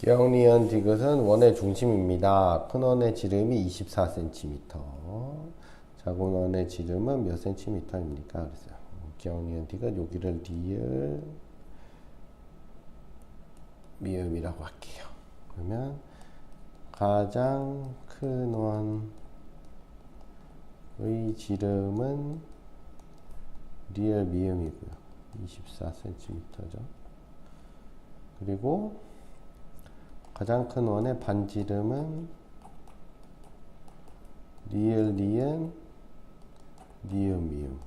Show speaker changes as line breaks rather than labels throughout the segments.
기억니은 디귿은 원의 중심입니다. 큰 원의 지름이 24cm. 작은 원의 지름은 몇 cm입니까? 그래서 기억니은 디귿 여기를 리을 미음이라고 할게요. 그러면 가장 큰 원의 지름은 리을 미음이고요. 24cm죠. 그리고 가장 큰 원의 반지름은 리을 리은 리음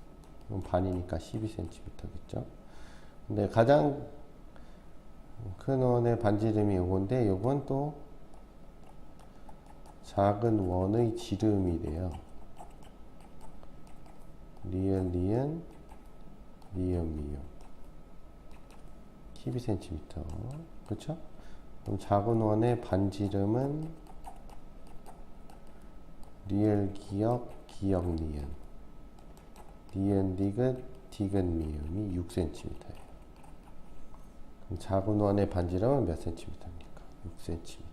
미음 반이니까 12cm겠죠. 근데 가장 큰 원의 반지름이 요건데 요건 또 작은 원의 지름이 돼요. 리을 리은 리음 미음 12cm 그렇죠? 그럼 작은 원의 반지름은 리을 기역 기역 니은 니은 디귿 디귿 미음이 6cm예요. 그럼 작은 원의 반지름은 몇 cm입니까? 6cm.